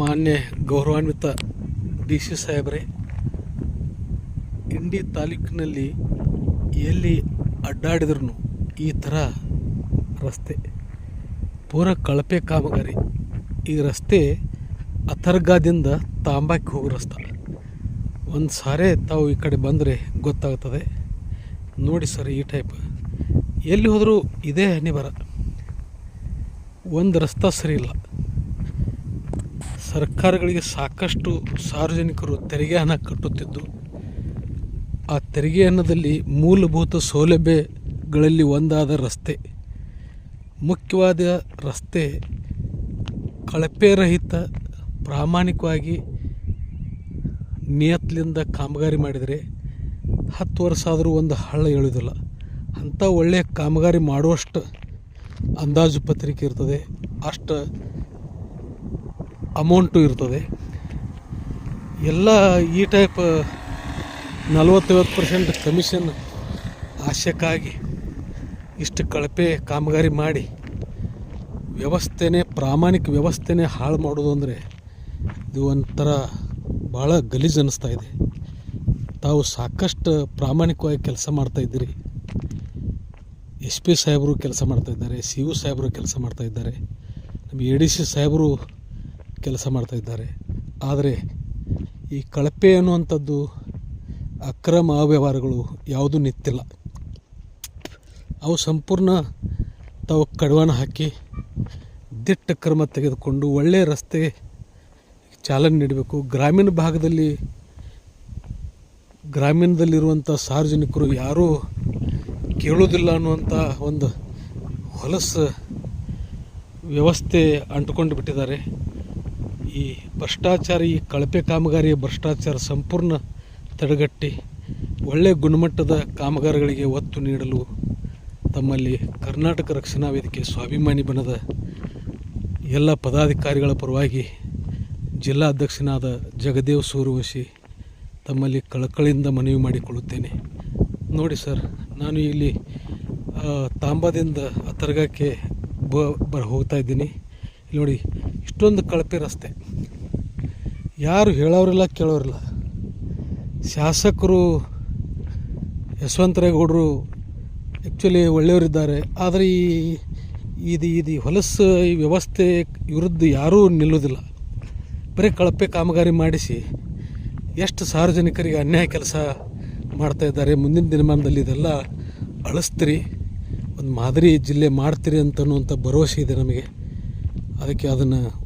ಮಾನ್ಯ ಗೌರವಾನ್ವಿತ D C ಸಾಹೇಬರೇ, ಇಂಡಿ ತಾಲೂಕಿನಲ್ಲಿ ಎಲ್ಲಿ ಅಡ್ಡಾಡಿದ್ರೂ ಈ ಥರ ರಸ್ತೆ. ಪೂರ ಕಳಪೆ ಕಾಮಗಾರಿ. ಈ ರಸ್ತೆ ಅಥರ್ಗಾದಿಂದ ತಾಂಬಾಕಿ ಹೋಗೋ ರಸ್ತೆ. ಒಂದು ಸಾರೆ ತಾವು ಈ ಕಡೆ ಬಂದರೆ ಗೊತ್ತಾಗ್ತದೆ. ನೋಡಿ ಸರ್ ಈ ಟೈಪ್ ಎಲ್ಲಿ ಹೋದರೂ ಇದೇ ಹನಿ ಬರ. ಒಂದು ರಸ್ತೆ ಸರಿ ಇಲ್ಲ. ಸರ್ಕಾರಗಳಿಗೆ ಸಾಕಷ್ಟು ಸಾರ್ವಜನಿಕರು ತೆರಿಗೆ ಹಣ ಕಟ್ಟುತ್ತಿದ್ದು, ಆ ತೆರಿಗೆ ಹಣದಲ್ಲಿ ಮೂಲಭೂತ ಸೌಲಭ್ಯಗಳಲ್ಲಿ ಒಂದಾದ ರಸ್ತೆ, ಮುಖ್ಯವಾದ ರಸ್ತೆ ಕಳಪೆ ರಹಿತ ಪ್ರಾಮಾಣಿಕವಾಗಿ ನಿಯತ್ಲಿಂದ ಕಾಮಗಾರಿ ಮಾಡಿದರೆ ಹತ್ತು ವರ್ಷ ಆದರೂ ಒಂದು ಹಳ್ಳ ಎಳೆಯೋದಿಲ್ಲ ಅಂಥ ಒಳ್ಳೆಯ ಕಾಮಗಾರಿ ಮಾಡುವಷ್ಟು ಅಂದಾಜು ಪತ್ರಿಕೆ ಇರ್ತದೆ. ಅಷ್ಟು ಅಮೌಂಟು ಇರ್ತದೆ. ಎಲ್ಲ ಈ ಟೈಪ್ ನಲ್ವತ್ತೈವತ್ತು ಪರ್ಸೆಂಟ್ ಕಮಿಷನ್ ಆಶಕ್ಕಾಗಿ ಇಷ್ಟು ಕಳಪೆ ಕಾಮಗಾರಿ ಮಾಡಿ ವ್ಯವಸ್ಥೆನೇ, ಪ್ರಾಮಾಣಿಕ ವ್ಯವಸ್ಥೆನೇ ಹಾಳು ಮಾಡೋದು ಅಂದರೆ ಇದು ಒಂಥರ ಭಾಳ ಗಲೀಜು ಅನ್ನಿಸ್ತಾ ಇದೆ. ತಾವು ಸಾಕಷ್ಟು ಪ್ರಾಮಾಣಿಕವಾಗಿ ಕೆಲಸ ಮಾಡ್ತಾಯಿದ್ದೀರಿ ಎಸ್ ಪಿ ಸಾಹೇಬರು ಕೆಲಸ ಮಾಡ್ತಾಯಿದ್ದಾರೆ ಸಿ ಯು ಸಾಹೇಬರು ಕೆಲಸ ಮಾಡ್ತಾಯಿದ್ದಾರೆ ನಮ್ಮ ಎ ಡಿ ಸಿ ಸಾಹೇಬರು ಕೆಲಸ ಮಾಡ್ತಾ ಇದ್ದಾರೆ. ಆದರೆ ಈ ಕಳಪೆ ಅನ್ನುವಂಥದ್ದು ಅಕ್ರಮ ಅವ್ಯವಹಾರಗಳು ಯಾವುದೂ ನಿಂತಿಲ್ಲ. ಅವು ಸಂಪೂರ್ಣ ತಾವು ಕಡವಾಣ ಹಾಕಿ ದಿಟ್ಟ ಕ್ರಮ ತೆಗೆದುಕೊಂಡು ಒಳ್ಳೆಯ ರಸ್ತೆ ಚಾಲನೆ ನೀಡಬೇಕು. ಗ್ರಾಮೀಣ ಭಾಗದಲ್ಲಿ ಗ್ರಾಮೀಣದಲ್ಲಿರುವಂಥ ಸಾರ್ವಜನಿಕರು ಯಾರೂ ಕೇಳೋದಿಲ್ಲ ಅನ್ನುವಂಥ ಒಂದು ಹೊಲಸು ವ್ಯವಸ್ಥೆ ಅಂಟುಕೊಂಡು ಬಿಟ್ಟಿದ್ದಾರೆ. ಈ ಭ್ರಷ್ಟಾಚಾರ ಈ ಕಳಪೆ ಕಾಮಗಾರಿಯ ಭ್ರಷ್ಟಾಚಾರ ಸಂಪೂರ್ಣ ತಡೆಗಟ್ಟಿ ಒಳ್ಳೆಯ ಗುಣಮಟ್ಟದ ಕಾಮಗಾರಿಗಳಿಗೆ ಒತ್ತು ನೀಡಲು ತಮ್ಮಲ್ಲಿ ಕರ್ನಾಟಕ ರಕ್ಷಣಾ ವೇದಿಕೆ ಸ್ವಾಭಿಮಾನಿ ಬಣದ ಎಲ್ಲ ಪದಾಧಿಕಾರಿಗಳ ಪರವಾಗಿ ಜಿಲ್ಲಾಧ್ಯಕ್ಷನಾದ ಜಗದೇವ್ ಸೂರ್ಯವಂಶಿ ತಮ್ಮಲ್ಲಿ ಕಳಕಳಿಯಿಂದ ಮನವಿ ಮಾಡಿಕೊಳ್ಳುತ್ತೇನೆ. ನೋಡಿ ಸರ್, ನಾನು ಇಲ್ಲಿ ತಾಂಬಾದಿಂದ ಅಥರ್ಗಕ್ಕೆ ಬ ಬ, ಹೋಗ್ತಾ ಇದ್ದೀನಿ. ನೋಡಿ ಇಷ್ಟೊಂದು ಕಳಪೆ ರಸ್ತೆ. ಯಾರು ಹೇಳೋರಿಲ್ಲ ಕೇಳೋರಿಲ್ಲ ಶಾಸಕರು ಯಶವಂತರೇಗೌಡರು ಆ್ಯಕ್ಚುಲಿ ಒಳ್ಳೆಯವರಿದ್ದಾರೆ. ಆದರೆ ಈ ಇದು ಇದು ಹೊಲಸು, ಈ ವ್ಯವಸ್ಥೆ ವಿರುದ್ಧ ಯಾರೂ ನಿಲ್ಲೋದಿಲ್ಲ. ಬರೀ ಕಳಪೆ ಕಾಮಗಾರಿ ಮಾಡಿಸಿ ಎಷ್ಟು ಸಾರ್ವಜನಿಕರಿಗೆ ಅನ್ಯಾಯ ಕೆಲಸ ಮಾಡ್ತಾಯಿದ್ದಾರೆ ಮುಂದಿನ ದಿನಮಾನದಲ್ಲಿ ಇದೆಲ್ಲ ಅಳಿಸ್ತೀರಿ. ಒಂದು ಮಾದರಿ ಜಿಲ್ಲೆ ಮಾಡ್ತೀರಿ ಅಂತ ಅನ್ನುವಂಥ ಭರವಸೆ ಇದೆ ನಮಗೆ. ಅದಕ್ಕೆ ಅದನ್ನು